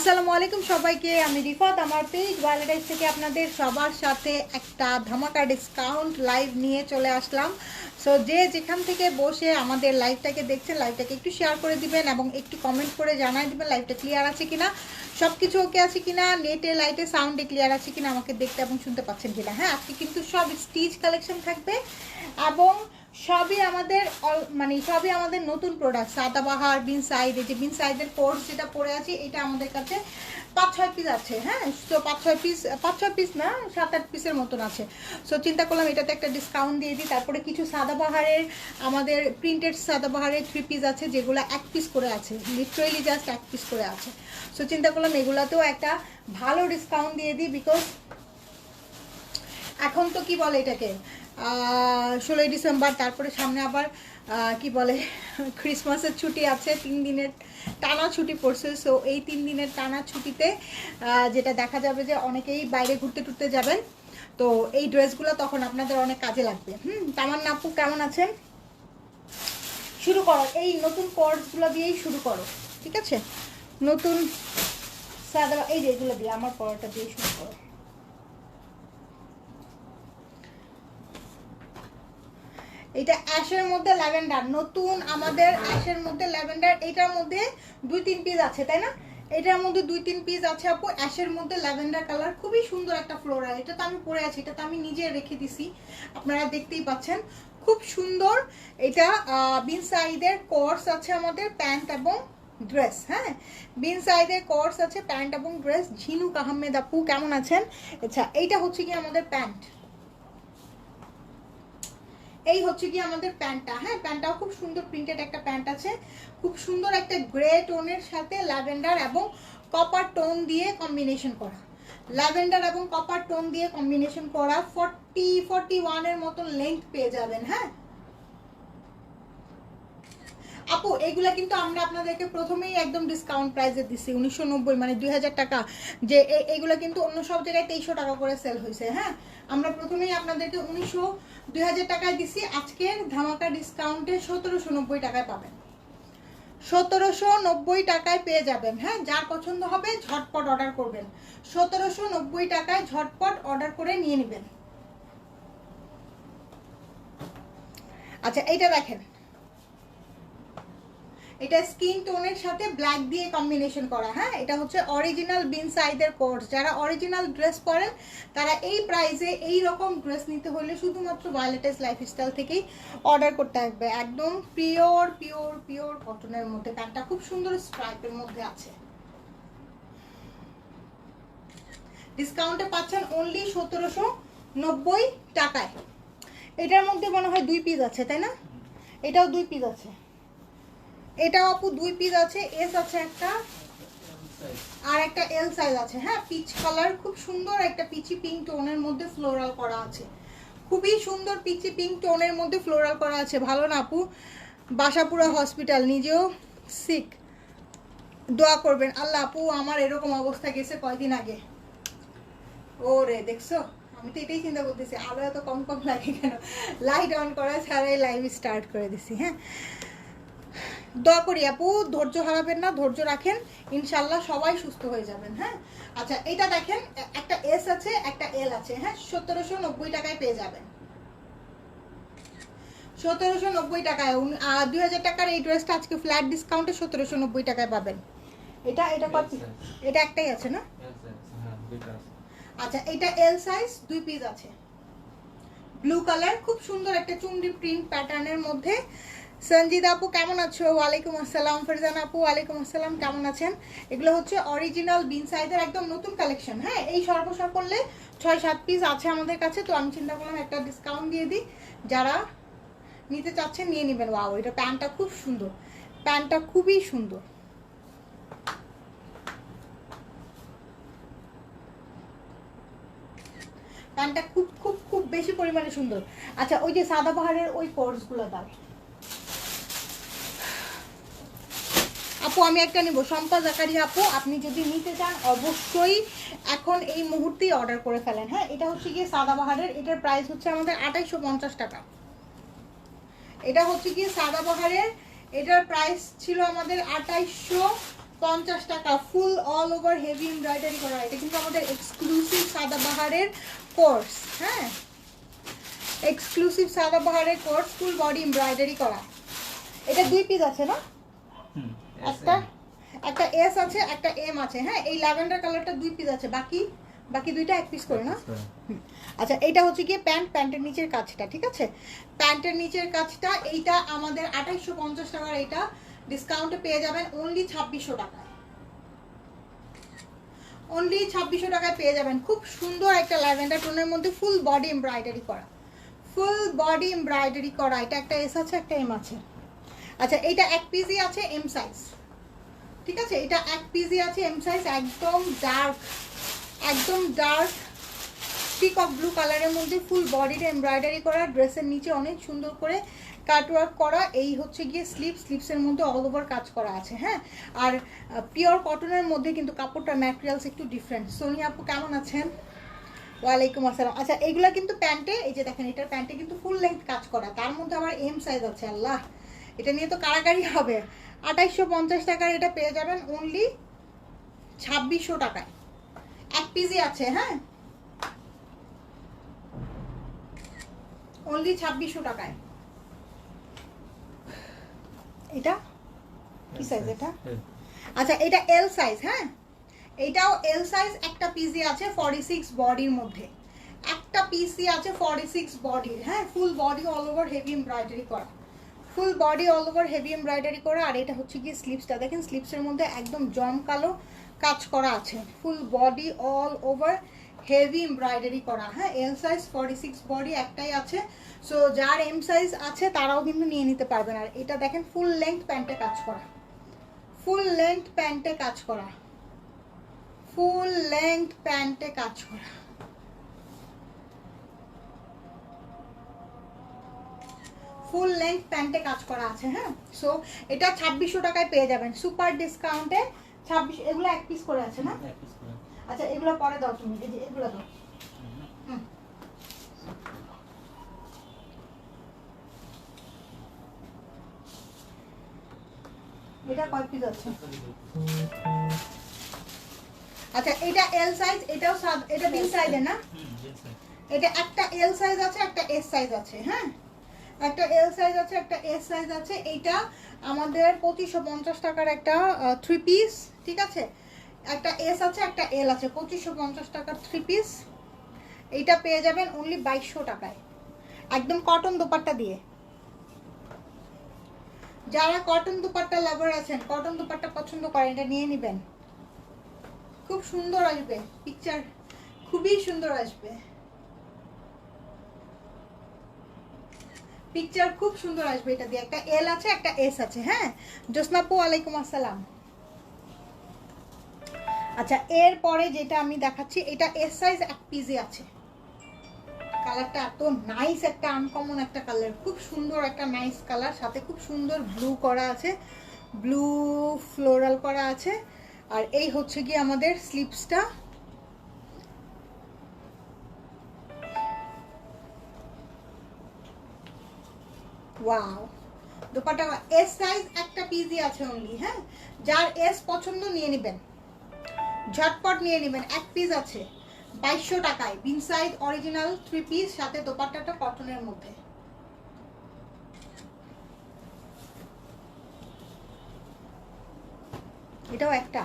আসসালামু আলাইকুম সবাইকে, আমি রিফাত, আমার পেজ ওয়ালেটাইজ থেকে আপনাদের সবার সাথে একটা ধামাকা ডিসকাউন্ট লাইভ নিয়ে চলে আসলাম। সো যে যেখান থেকে বসে আমাদের লাইভটাকে দেখছেন লাইভটাকে একটু শেয়ার করে দিবেন এবং একটু কমেন্ট করে জানাই দিবেন লাইভটা ক্লিয়ার আছে কিনা সব কিছু ওকে আছে কিনা নেটে লাইটে সাউন্ডে ক্লিয়ার আছে কিনা আমাকে দেখতে এবং শুনতে পাচ্ছেন কিনা। হ্যাঁ আজকে কিন্তু সব স্টিচ কালেকশন থাকবে এবং সবই আমাদের মানে সবই আমাদের নতুন প্রোডাক্ট সাদাবাহার বিন সাইড এই যে বিন সাইডের কোর্স যেটা পরে আছে, এটা আমাদের কাছে পাঁচ, ছয় পিস আছে হ্যাঁ? তো পাঁচ, ছয় পিস পাঁচ, ছয় পিস না, সাত, আট পিসের মতন আছে। সো চিন্তা করলাম এটাতে একটা ডিসকাউন্ট দিয়ে দিই। তারপরে কিছু সাদাবাহারের আমাদের প্রিন্টেড সাদাবাহারের থ্রি পিস আছে, যেগুলো এক পিস করে আছে। লিটারেলি জাস্ট এক পিস করে আছে। সো চিন্তা করলাম এগুলাতেও একটা ভালো ডিসকাউন্ট দিয়ে দিই বিকজ এখন তো কি বলে এটাকে? ষোলোই ডিসেম্বর, তারপরে সামনে আবার কি বলে, ক্রিসমাসের ছুটি আছে, তিন দিনের টানা ছুটি পড়ছে। সো এই তিন দিনের টানা ছুটিতে যেটা দেখা যাবে যে অনেকেই বাইরে ঘুরতে টুরতে যাবেন। তো এই ড্রেসগুলো তখন আপনাদের অনেক কাজে লাগবে। হুম, তামান্না নাপু কেমন আছেন? শুরু করো। এই নতুন কোর্সগুলো দিয়েই শুরু করো, ঠিক আছে? নতুন, সাদা, এই যে এগুলো দিয়ে, আমার পড়াটা দিয়ে শুরু করো। এটা অ্যাশের মধ্যে ল্যাভেন্ডার। নতুন আমাদের অ্যাশের মধ্যে ল্যাভেন্ডার, এটার মধ্যে দুই তিন পিস আছে, তাই না? এটার মধ্যে দুই তিন পিস আছে আপু, অ্যাশের মধ্যে ল্যাভেন্ডার কালার, খুবই সুন্দর একটা ফ্লোরাল এটা তো আমি পরে আছি এটা তো আমি নিজে রেখে দিছি, আপনারা দেখতেই পাচ্ছেন। খুব সুন্দর, এটা বিন সাইডের কোর্স আছে আমাদের প্যান্ট এবং ড্রেস হ্যাঁ? বিন সাইডের কোর্স আছে প্যান্ট এবং ড্রেস। ঝিনুক আহমেদ আপু, কেমন আছেন? আচ্ছা এইটা হচ্ছে কি আমাদের প্যান্ট? এই হচ্ছে কি আমাদের প্যান্টটা। হ্যাঁ প্যান্টটাও খুব সুন্দর প্রিন্টেড একটা প্যান্ট আছে। খুব সুন্দর একটা গ্রে টোনের সাথে ল্যাভেন্ডার এবং কপার টোন দিয়ে কম্বিনেশন করা। ল্যাভেন্ডার এবং কপার টোন দিয়ে কম্বিনেশন করা ফর্টি ফর্টি ওয়ানের মতন লেন্থ পেয়ে যাবেন হ্যাঁ। আপু, এগুলা কিন্তু আমরা আপনাদেরকে প্রথমেই একদম ডিসকাউন্ট প্রাইসে দিচ্ছি উনিশশো নব্বই মানে দুই হাজার টাকা। যে এগুলা কিন্তু অন্য সব জায়গায় তেইশশো টাকা করে সেল হয়েছে হ্যাঁ। আমরা প্রথমেই আপনাদেরকে উনিশশো দুই হাজার টাকায় দিছি, আজকের ধামাকা ডিসকাউন্টে সতেরোশো নব্বই টাকায় পাবেন। সতেরোশো নব্বই টাকায় পেয়ে যাবেন হ্যাঁ যার পছন্দ হবে ঝটপট অর্ডার করবেন। সতেরোশো নব্বই টাকায় ঝটপট অর্ডার করে নিয়ে নেবেন। আচ্ছা এইটা দেখেন। এটা স্কিন টোনের সাথে ব্ল্যাক দিয়ে কম্বিনেশন করা হ্যাঁ? এটা হচ্ছে অরিজিনাল বিন সাইডের কোর্স যারা অরিজিনাল ড্রেস পরেন, তারা এই প্রাইসে এই রকম ড্রেস নিতে হলে শুধুমাত্র ভায়োলেটাস লাইফস্টাইল থেকেই অর্ডার করতে হবে। একদম পিওর পিওর পিওর কটনের মধ্যে। প্যান্টটা খুব সুন্দর স্ট্রাইপের মধ্যে আছে। ডিসকাউন্টে পাচ্ছেন অনলি সতেরোশো নব্বই টাকায়। এটার মধ্যে মনে হয় দুই পিস আছে, তাই না? এটাও দুই পিস আছে। এটাও আপু দুই পিস আছে এস আছে একটা, আর একটা এল সাইজ আছে। হ্যাঁ পিচ কালার খুব সুন্দর একটা পিচি পিঙ্ক টোনের মধ্যে ফ্লোরাল করা আছে। খুবই সুন্দর পিচি পিঙ্ক টোনের মধ্যে ফ্লোরাল করা আছে। ভালো না আপু? বাসাপুরা হসপিটাল নিজেও সিক দোয়া করবেন। আল্লাহ আপু আমার এরকম অবস্থা গেছে কয়দিন আগে। ও রে দেখছ? আমি তো এটাই চিন্তা করতেছি। আলো এত কম কম লাগে কেন? লাইট অন করা ছাড়াই লাইভ স্টার্ট করে দিছি হ্যাঁ? দোয়া করি আপু ধৈর্য হারাবেন না ধৈর্য রাখেন। ইনশাল্লাহ সবাই সুস্থ হয়ে যাবেন হ্যাঁ? আচ্ছা এটা দেখেন একটা এস আছে একটা এল আছে হ্যাঁ? সতেরোশো নব্বই টাকায় পেয়ে যাবেন। সতেরোশো নব্বই টাকায় দুই হাজার টাকার এই ড্রেসটা আজকে ফ্ল্যাট ডিসকাউন্টে সতেরোশো নব্বই টাকায় পাবেন। এটা এটা কত? এটা একটাই আছে না? আচ্ছা এটা এল সাইজ দুই পিস আছে। ব্লু কালার খুব সুন্দর একটা চুন্ডি প্রিন্ট প্যাটার্নের মধ্যে। সঞ্জিদ আপু, কেমন আছো? ওয়ালাইকুম আসসালাম, ফরজান আপু, ওয়ালাইকুম আসসালাম, কেমন আছেন? এগুলো হচ্ছে অরিজিনাল বিন সাইজের একদম নতুন কালেকশন হ্যাঁ? এই সর্বসা করলে ছয়, সাত পিস আছে আমাদের কাছে, তো আমি চিন্তা করলাম একটা ডিসকাউন্ট দিয়ে দিই। যারা নিতে চাচ্ছেন, নিয়ে নেবেন। ওয়াও এটা প্যান্টটা খুব সুন্দর। প্যান্টটা খুবই সুন্দর। প্যান্টটা খুব খুব খুব বেশি পরিমাণে সুন্দর। আচ্ছা ওই যে সাদাবাহারের ওই কোর্সগুলো দাও আপু আমি একটা নিব। শম্পা জাকারি আপু আপনি যদি নিতে চান অবশ্যই এখন এই মুহূর্তেই অর্ডার করে ফেলেন। হ্যাঁ এটা হচ্ছে গিয়ে সাদাবাহারের এটার প্রাইস হচ্ছে আমাদের আঠাইশশো পঞ্চাশ টাকা। এটা হচ্ছে গিয়ে সাদাবাহারের এটার প্রাইস ছিল আমাদের আঠাইশশো পঞ্চাশ টাকা full all over heavy embroidery করা। এটা কিন্তু আমাদের এক্সক্লুসিভ সাদাবাহারের কোর্স হ্যাঁ? এক্সক্লুসিভ সাদাবাহারের কোর্স ফুল বডি এমব্রয়ডারি করা। এটা দুই পিস আছে না? হুম, একটা একটা এস আছে একটা এম আছে। হ্যাঁ এই ল্যাভেন্ডার কালারটা দুই পিস আছে। বাকি বাকি দুইটা এক পিস করে না আচ্ছা এইটা হচ্ছে গিয়ে প্যান্ট প্যান্টের নিচের কাজটা ঠিক আছে? প্যান্টের নিচের কাজটা এইটা আমাদের আঠাইশশো পঞ্চাশ টাকার এটা ডিসকাউন্টে পেয়ে যাবেন অনলি ছাব্বিশশো টাকায়। অনলি ছাব্বিশশো টাকায় পেয়ে যাবেন। খুব সুন্দর একটা ল্যাভেন্ডার টোনের মধ্যে ফুল বডি এমব্রয়ডারি করা। ফুল বডি এমব্রয়ডারি করা। এটা একটা এস আছে একটা এম আছে। আচ্ছা এইটা এক পিজি আছে এম সাইজ ঠিক আছে? এটা এক পিজি আছে এম সাইজ একদম ডার্ক একদম ডার্ক পিক অফ ব্লু কালারের মধ্যে ফুল বডিটা এমব্রয়ডারি করা ড্রেসের নিচে অনেক সুন্দর করে কাটওয়ার্ক করা, এই হচ্ছে গিয়ে স্লিপ স্লিপসের মধ্যে অল ওভার কাজ করা আছে হ্যাঁ? আর পিওর কটনের মধ্যে কিন্তু কাপড়টা ম্যাটেরিয়ালস একটু ডিফারেন্ট সোনিয়া আপু, কেমন আছেন? ওয়ালাইকুম আসসালাম। আচ্ছা এইগুলা কিন্তু প্যান্টে, এই যে দেখেন, এটার প্যান্টে কিন্তু ফুল লেন্থ কাজ করা, তার মধ্যে আমার এম সাইজ আছে, আল্লাহ! এটা নিয়ে তো কারাকারি হবে। আঠাইশশো পঞ্চাশ টাকার এটা পেয়ে যাবেন অনলি ছাব্বিশশো টাকায়। এক পিজি আছে হ্যাঁ? অনলি ছাব্বিশশো টাকায়। এটা? কি size এটা? আচ্ছা এটা এল সাইজ হ্যাঁ? এটাও এল সাইজ একটা পিসি আছে ফর্টি সিক্স বডির মধ্যে। একটা পিসি আছে ফর্টি সিক্স বডির হ্যাঁ? Full body all over heavy embroidery করা। Full body all over heavy embroidery করা, আর এটা হচ্ছে গিয়ে স্লিপসটা দেখেন স্লিপসের মধ্যে একদম জমকালো কাজ করা আছে। Full body all over heavy embroidery করা। হ্যাঁ L size forty six body একটাই আছে। সো যার এম সাইজ আছে, তারাও কিন্তু নিয়ে নিতে পারবেন। আর এটা দেখেন ফুল লেন্থ প্যান্টে কাজ করা। ফুল লেন্থ প্যান্টে কাজ করা। ফুল লেন্থ প্যান্টে কাজ করা। ফুল লেন্থ প্যান্টে কাজ করা আছে হ্যাঁ? সো এটা ছাব্বিশশো টাকায় পেয়ে যাবেন। সুপার ডিসকাউন্টে ছাব্বিশ এগুলো এক পিস করে আছে না। আচ্ছা এগুলো পরে দাও তুমি এই যে এগুলো দাও। এটা কয় পিস আছে? আচ্ছা এটা এল সাইজ এটাও এটা তিন সাইজের না. এটা একটা এল সাইজ আছে একটা এস সাইজ আছে হ্যাঁ? একটা এল সাইজ আছে, একটা এস সাইজ আছে। এইটা আমাদের পঁচিশশো পঞ্চাশ টাকার একটা থ্রি পিস ঠিক আছে? একটা এস আছে, একটা এল আছে, পঁচিশশো পঞ্চাশ টাকার থ্রি পিস এইটা পেয়ে যাবেন অনলি বাইশশো টাকায়। একদম কটন দোপাট্টা দিয়ে। যারা কটন দুপাট্টা লাভার আছেন কটন দুপাট্টা পছন্দ করেন, এটা নিয়ে নেবেন। খুব সুন্দর আসবে পিকচার খুবই সুন্দর আসবে। পিকচার খুব সুন্দর আসবে এটা দিয়ে। একটা এল আছে, একটা এস আছে হ্যাঁ? জোসনাপু ওয়ালাইকুম আসসালাম। আচ্ছা এরপরে যেটা আমি দেখাচ্ছি, এটা এস সাইজ এক পিসে আছে। কালারটা এত নাইস একটা আনকমন একটা কালার খুব সুন্দর একটা নাইস কালার সাথে খুব সুন্দর ব্লু করা আছে। ব্লু ফ্লোরাল করা আছে। আর এই হচ্ছে গিয়ে আমাদের স্লিপসটা ওয়াও দোপাটা এস সাইজ একটা পিসই আছে অনলি হ্যাঁ? যার এস পছন্দ নিয়ে নেবেন। ঝটপট নিয়ে নেবেন এক পিস আছে। বাইশশো টাকায় বিন সাইজ অরিজিনাল থ্রি পিস সাথে দোপাট্টাটা কটনের মধ্যে। এটাও একটা।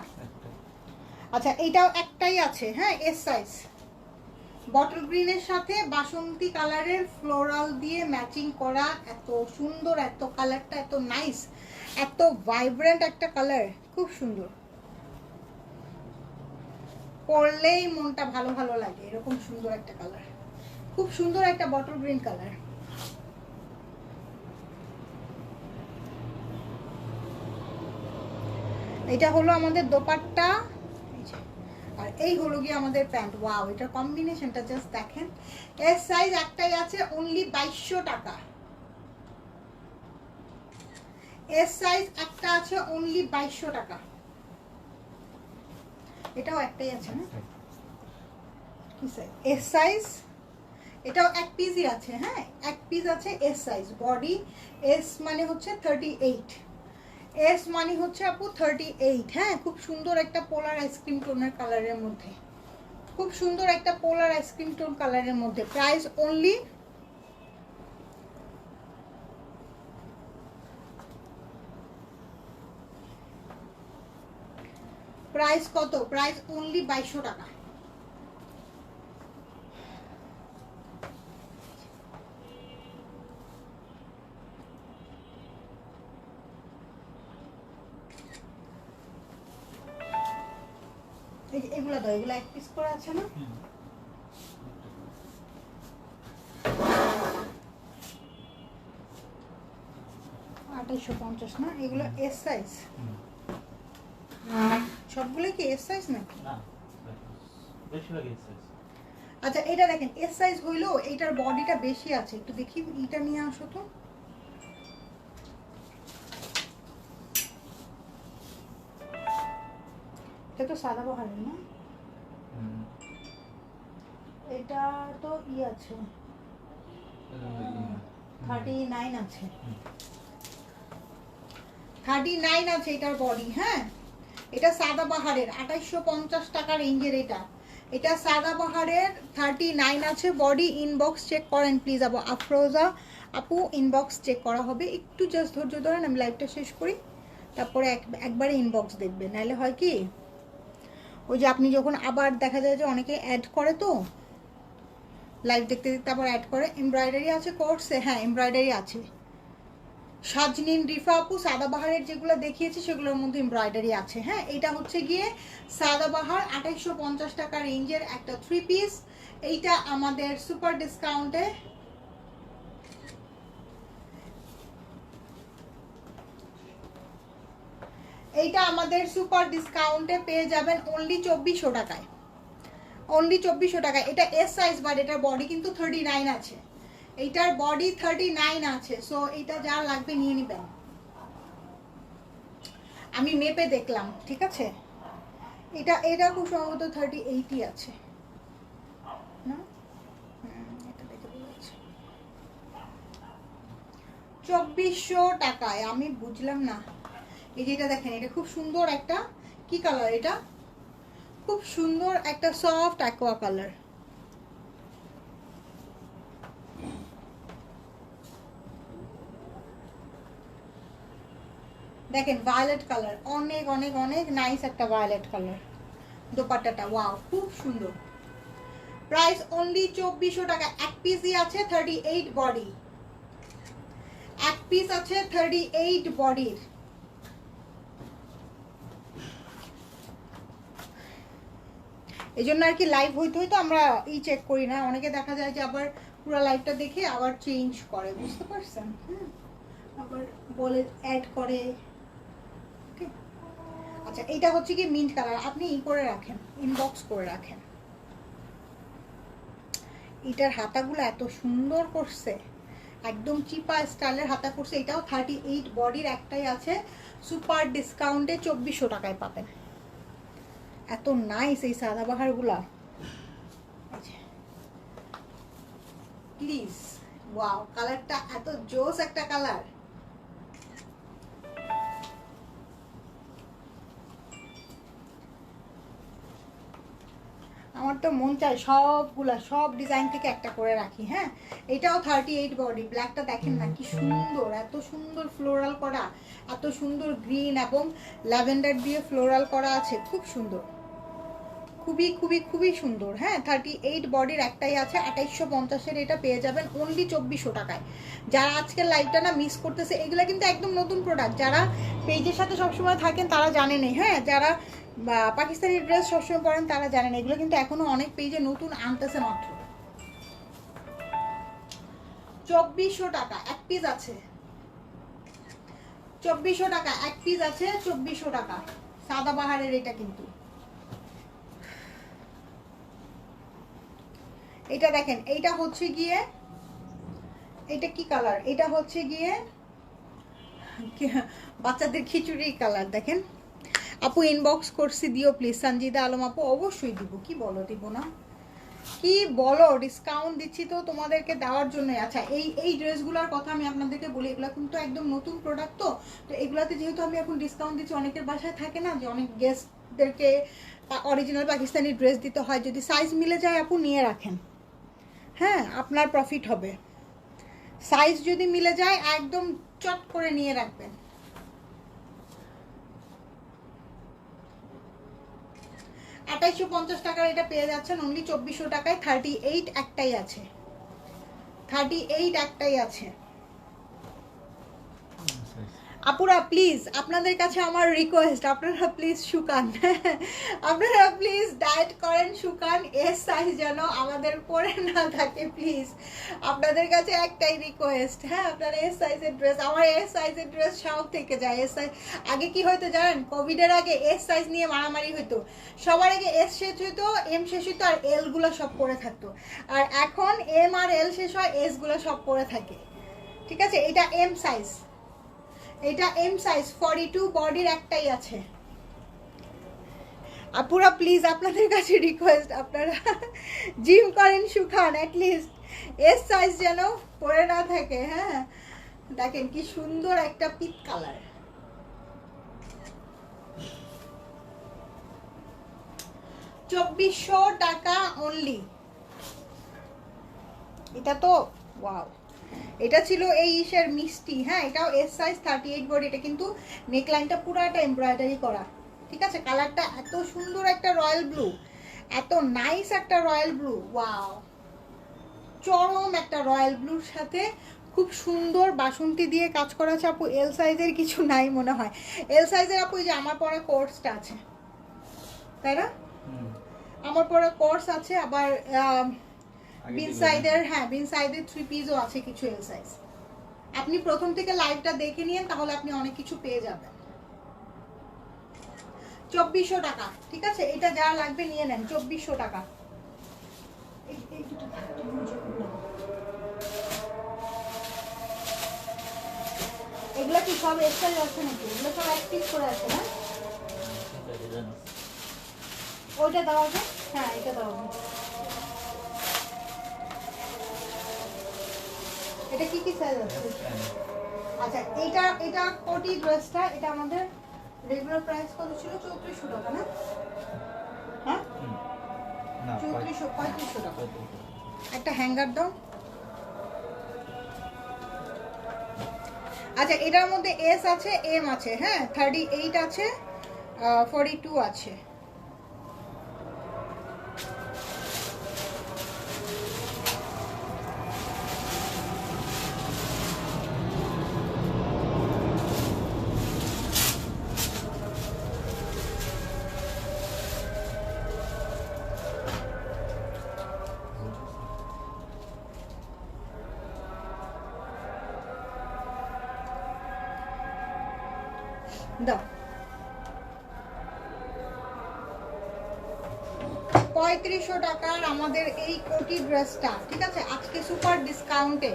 আচ্ছা এইটাও একটাই আছে হ্যাঁ? এস সাইজ বটল গ্রিনের সাথে বাসন্তী কালারের ফ্লোরাল দিয়ে ম্যাচিং করা এত সুন্দর, এত কালারটা এত নাইস এত ভাইব্রেন্ট একটা কালার খুব সুন্দর। পরলেই মনটা ভালো ভালো লাগে, এরকম সুন্দর একটা কালার খুব সুন্দর একটা বটল গ্রিন কালার এটা হলো আমাদের দোপাট্টা। এই হলো গিয়ে আমাদের প্যান্ট। ওয়াও এটার কম্বিনেশনটা জাস্ট দেখেন। এর সাইজ একটাই আছে অনলি বাইশশো টাকা। এর সাইজ একটা আছে অনলি বাইশশো টাকা। এটাও একটাই আছে না কি সাইজ এস সাইজ এটাও এক পিসই আছে হ্যাঁ? এক পিস আছে এস সাইজ বডি এস মানে হচ্ছে থার্টি এইট এস মানে হচ্ছে আপু থার্টি এইট হ্যাঁ? খুব সুন্দর একটা পোলার আইসক্রিম টোনের কালারের মধ্যে। খুব সুন্দর একটা পোলার আইসক্রিম টোন কালারের মধ্যে। প্রাইস অনলি প্রাইস কত? প্রাইস অনলি বাইশশো টাকা। দাও এগুলো এক পিস করে আছে না। আঠাইশো পঞ্চাশ না? এগুলো এস সাইজ। সবগুলো কি এস সাইজ নাকি? না আচ্ছা এটা দেখেন এস সাইজ হইল এইটার বডিটা বেশি আছে। একটু দেখি এটা নিয়ে আসো তো। এটা তো সাদা বাহারের না? এটা তো ই আছে। থার্টি নাইন আছে। থার্টি নাইন আছে এটার বডি হ্যাঁ? এটা সাদা বাহারের আঠাইশশো পঞ্চাশ টাকা রেঞ্জের এটা। এটা সাদা বাহারের থার্টি নাইন আছে বডি ইনবক্স চেক করেন প্লিজ আবু আফরোজা। আপু ইনবক্স চেক করা হবে। একটু জাস্ট ধৈর্য ধরেন আমি লাইভটা শেষ করি। তারপরে এক একবারে ইনবক্স দেখবেন। নাহলে হয় কি? ওই যে আপনি যখন আবার দেখা যায় যে অনেকে অ্যাড করে তো লাইভ দেখতে দেখতে আবার অ্যাড করে। এমব্রয়ডারি আছে কোর্সে হ্যাঁ এমব্রয়ডারি আছে। সাজনিন, রিফা আপু সাদাবাহারের যেগুলো দেখিয়েছি, সেগুলোর মধ্যে এমব্রয়ডারি আছে। হ্যাঁ এটা হচ্ছে গিয়ে সাদাবাহার আঠাইশশো পঞ্চাশ টাকা রেঞ্জের একটা থ্রি পিস এইটা আমাদের সুপার ডিসকাউন্টে এইটা আমাদের সুপার ডিসকাউন্টে পেয়ে যাবেন অনলি চব্বিশশো টাকায়। অনলি চব্বিশশো টাকায় এটা এস সাইজ বাট এটার বডি কিন্তু থার্টি নাইন আছে। এইটার বডি থার্টি নাইন আছে। সো এটা যা লাগবে নিয়ে নেবেন। আমি মেপে দেখলাম, ঠিক আছে? এটা এটা খুব সম্ভবত থার্টি এইটই আছে। চব্বিশশো টাকায়, আমি বুঝলাম না। এই যে এটা দেখেন, এটা খুব সুন্দর একটা, কি কালার এটা? খুব সুন্দর একটা সফট অ্যাকোয়া কালার দেখেন ভায়োলেট কালার অনেক অনেক অনেক নাইস একটা ভায়োলেট কালার দোপাট্টাটা ওয়াও খুব সুন্দর। প্রাইস অনলি চব্বিশশো টাকা, এক পিসই আছে থার্টি এইট বডি এক পিস আছে থার্টি এইট বডির এই জন্য আর কি লাইভ হইতে হইতে আমরা ই চেক করি না। অনেকে দেখা যায় যে আবার পুরো লাইভটা দেখে আবার চেঞ্জ করে, বুঝতে পারছেন? হুম আবার বলে অ্যাড করে। আচ্ছা এটা হচ্ছে কি মিন্ট কালার আপনি ই করে রাখেন ইনবক্স করে রাখেন। এটার হাতাগুলো এত সুন্দর করছে। একদম চিপা স্টাইলের হাতা করছে। এটাও থার্টি এইট বডির একটাই আছে। সুপার ডিসকাউন্টে চব্বিশশো টাকায় পাবেন। এত নাইস এই সাদাবাহারগুলা। প্লিজ ওয়াও কালারটা এত জোস একটা কালার আমার তো মন চায় সবগুলা, সব ডিজাইন থেকে একটা করে রাখি হ্যাঁ? এটাও থার্টি এইট বডি ব্ল্যাকটা দেখেন না, কি সুন্দর, এত সুন্দর ফ্লোরাল করা, এত সুন্দর গ্রিন এবং ল্যাভেন্ডার দিয়ে ফ্লোরাল করা আছে, খুব সুন্দর। খুবই খুবই খুবই সুন্দর। হ্যাঁ থার্টি এইট বডির একটাই আছে আঠাইশশো পঞ্চাশের এটা পেয়ে যাবেন অনলি চব্বিশশো টাকায়। যারা আজকের লাইভটা না মিস করতেছে, এগুলো কিন্তু একদম নতুন প্রোডাক্ট যারা পেজের সাথে সবসময় থাকেন, তারা জানেনই হ্যাঁ যারা পাকিস্তানি ড্রেস সবসময় পরেন, তারা জানেন এগুলো কিন্তু এখনও অনেক পেজে নতুন আনতেছে মাত্র। চব্বিশশো টাকা, এক পিস আছে। চব্বিশশো টাকা, এক পিস আছে চব্বিশশো টাকা। সাদা বাহারের এটা কিন্তু। এটা দেখেন, এইটা হচ্ছে গিয়ে এটা কি কালার এটা হচ্ছে গিয়ে বাচ্চাদের খিচুড়ি কালার দেখেন। আপু ইনবক্স করছি, দিও প্লিজ সঞ্জিদা আলম আপু, অবশ্যই দিব। কি বলো, দিব না? কি বলো ডিসকাউন্ট দিচ্ছি তো তোমাদেরকে দেওয়ার জন্য আচ্ছা এই এই ড্রেসগুলোর কথা আমি আপনাদেরকে বলি, এগুলো কিন্তু একদম নতুন প্রোডাক্ট তো। তো এগুলাতে যেহেতু আমি এখন ডিসকাউন্ট দিচ্ছি, অনেকের বাসায় থাকে না যে অনেক গেস্টদেরকে অরিজিনাল পাকিস্তানি ড্রেস দিতে হয়। যদি সাইজ মিলে যায়, আপু, নিয়ে রাখেন। হ্যাঁ আপনার প্রফিট হবে। সাইজ যদি মিলে যায়, একদম চট করে নিয়ে রাখবেন। আঠাইশো পঞ্চাশ টাকার এটা পেয়ে যাচ্ছেন অনলি চব্বিশশো টাকায় থার্টি এইট একটাই আছে। থার্টি এইট একটাই আছে। আপুরা প্লিজ আপনাদের কাছে আমার রিকোয়েস্ট আপনারা প্লিজ শুকান। আপনারা প্লিজ ডায়েট করেন, শুকান এস সাইজ যেন আমাদের পরে না থাকে প্লিজ আপনাদের কাছে একটাই রিকোয়েস্ট হ্যাঁ আপনারা এস সাইজের ড্রেস আমার এস সাইজের ড্রেস সব থেকে যায় এস সাইজ আগে কি হয়তো জানেন? কোভিডের আগে এস সাইজ নিয়ে মারামারি হতো সবার আগে এস শেষ হতো এম শেষ হতো আর এলগুলো সব পরে থাকতো। আর এখন এম আর এল শেষ হয় এসগুলো সব পরে থাকে। ঠিক আছে? এটা এম সাইজ এটা এম সাইজ ফর্টি টু বডির একটাই আছে। আপুরা প্লিজ আপনাদের কাছে রিকোয়েস্ট আপনারা জিম করেন শুকান অ্যাটলিস্ট এস সাইজ যেন পরে না থাকে হ্যাঁ? দেখেন কি সুন্দর একটা পিক কালার চব্বিশশো টাকা অনলি এটা তো ওয়াও এটা ছিল এই ইসের মিষ্টি হ্যাঁ এটাও S size thirty eight body এটা কিন্তু নেকলাইনটা পুরো একটা এমব্রয়ডারি করা ঠিক আছে? কালারটা এত সুন্দর একটা রয়্যাল ব্লু এত নাইস একটা রয়্যাল ব্লু ওয়াও চরম একটা রয়্যাল ব্লুর সাথে খুব সুন্দর বাসন্তী দিয়ে কাজ করা আছে। আপু এল সাইজের কিছু নাই মনে হয়। এল সাইজের আপু এই যে আমার পরে কোর্সটা আছে তাই না? আমার পরে কোর্স আছে আবার বিন সাইডের হ্যাঁ বিন সাইডের থ্রি পিসও আছে কিছু এল সাইজ আপনি প্রথম থেকে লাইভটা দেখে নিন তাহলে আপনি অনেক কিছু পেয়ে যাবেন। চব্বিশশো টাকা ঠিক আছে? এটা যা লাগবে নিয়ে নেন চব্বিশশো টাকা। এগুলো কি সব এক্সট্রা আছে নাকি? এগুলো সব এক পিস করে আছে না? ওইটা দেওয়া হবে হ্যাঁ এটা দেওয়া এটা কি কি সাইজ আছে? আচ্ছা এটা এটা কোটি ড্রেসটা এটা আমাদের রেগুলার প্রাইস কত ছিল? চৌত্রিশশো টাকা না? হ্যাঁ? চৌত্রিশশো পঁয়ত্রিশশো টাকা। একটা হ্যাঙ্গার দাও। আচ্ছা এটার মধ্যে এস আছে এম আছে হ্যাঁ? থার্টি এইট আছে ফর্টি টু আছে। পঁয়ত্রিশশো টাকার আমাদের এই কোটি ড্রেসটা, ঠিক আছে? আজকে সুপার ডিসকাউন্টে,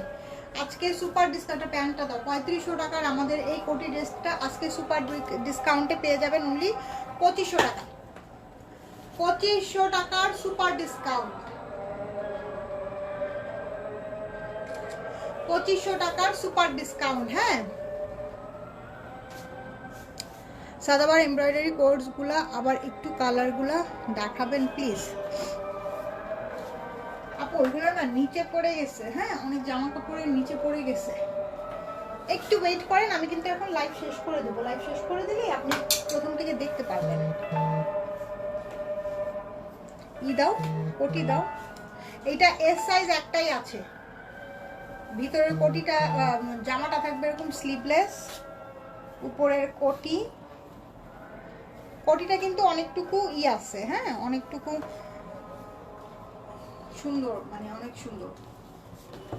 আজকে সুপার ডিসকাউন্টে প্যান্টটা দাও, পঁয়ত্রিশশো টাকার আমাদের এই কোটি ড্রেসটা আজকে সুপার ডিসকাউন্টে পেয়ে যাবেন অনলি পঁচিশশো টাকা পঁচিশশো টাকার সুপার ডিসকাউন্ট। পঁচিশশো টাকার সুপার ডিসকাউন্ট হ্যাঁ? সাদাবার এমব্রয়ডারি কোর্সগুলা আবার একটু কালারগুলা দেখাবেন, প্লিজ। ওইগুলো না নিচে পড়ে গেছে হ্যাঁ? অনেক জামা কাপড়ের নিচে পড়ে গেছে। একটু ওয়েট করেন, আমি কিন্তু এখন লাইভ শেষ করে দেবো। লাইভ শেষ করে আপনি প্রথম থেকে দেখতে পারবেন। ই দাও, কোটি দাও। এইটা এস সাইজ একটাই আছে। ভিতরের কোটিটা জামাটা থাকবে এরকম স্লিভলেস উপরের কোটি। কোটিটা কিন্তু অনেকটুকু ই আছে হ্যাঁ? অনেকটুকু সুন্দর মানে অনেক সুন্দর।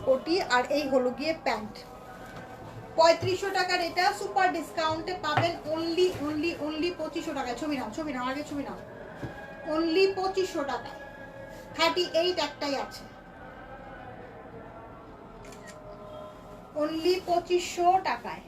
কোটি আর এই হলো গিয়ে প্যান্ট। পঁয়ত্রিশশো টাকার এটা সুপার ডিসকাউন্টে পাবেন অনলি অনলি অনলি পঁচিশশো টাকায়। ছবি নাও ছবি নাও, আগে ছবি নাও। অনলি পঁচিশশো টাকায়। থার্টি এইট একটাই আছে। অনলি পঁচিশশো টাকায়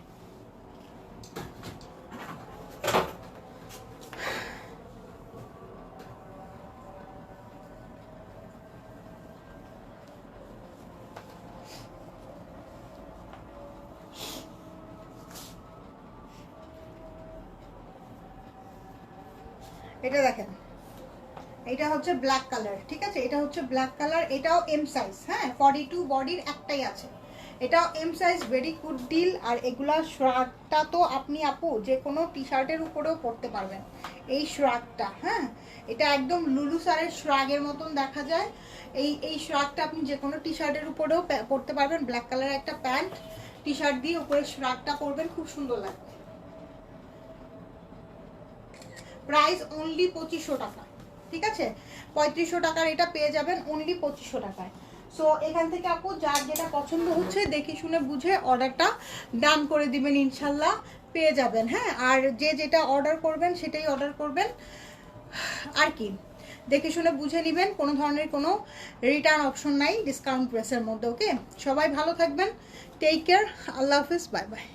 এটা দেখেন এটা হচ্ছে ব্ল্যাক কালার ঠিক আছে? এটা হচ্ছে ব্ল্যাক কালার এটাও এম সাইজ হ্যাঁ? ফর্টি টু বডির একটাই আছে। এটাও M size very good deal আর এগুলা শ্রাগটা তো আপনি আপু যে কোনো টি শার্টের উপরেও পরতে পারবেন। এই শ্রাগটা হ্যাঁ? এটা একদম লুলু সারের শ্রাগের মতন দেখা যায়। এই এই শ্রাগটা আপনি যে কোনো টি শার্টের উপরেও পরতে পারবেন ব্ল্যাক কালারের একটা প্যান্ট টি শার্ট দিয়ে উপরে শ্রাগটা পরবেন, খুব সুন্দর লাগবে। প্রাইস অনলি পঁচিশশো টাকা। ঠিক আছে? পঁয়ত্রিশশো টাকার এটা পেয়ে যাবেন অনলি পঁচিশশো টাকায়। সো এখান থেকে আপু যার যেটা পছন্দ হচ্ছে দেখে শুনে বুঝে অর্ডারটা ডান করে দিবেন ইনশাল্লাহ, পেয়ে যাবেন হ্যাঁ? আর যে যেটা অর্ডার করবেন সেটাই অর্ডার করবেন। আর কি? দেখে শুনে বুঝে নেবেন, কোনো ধরনের কোনো রিটার্ন অপশন নাই ডিসকাউন্ট প্রেসের মধ্যে ওকে সবাই ভালো থাকবেন টেক কেয়ার আল্লাহ হাফিজ বাই বাই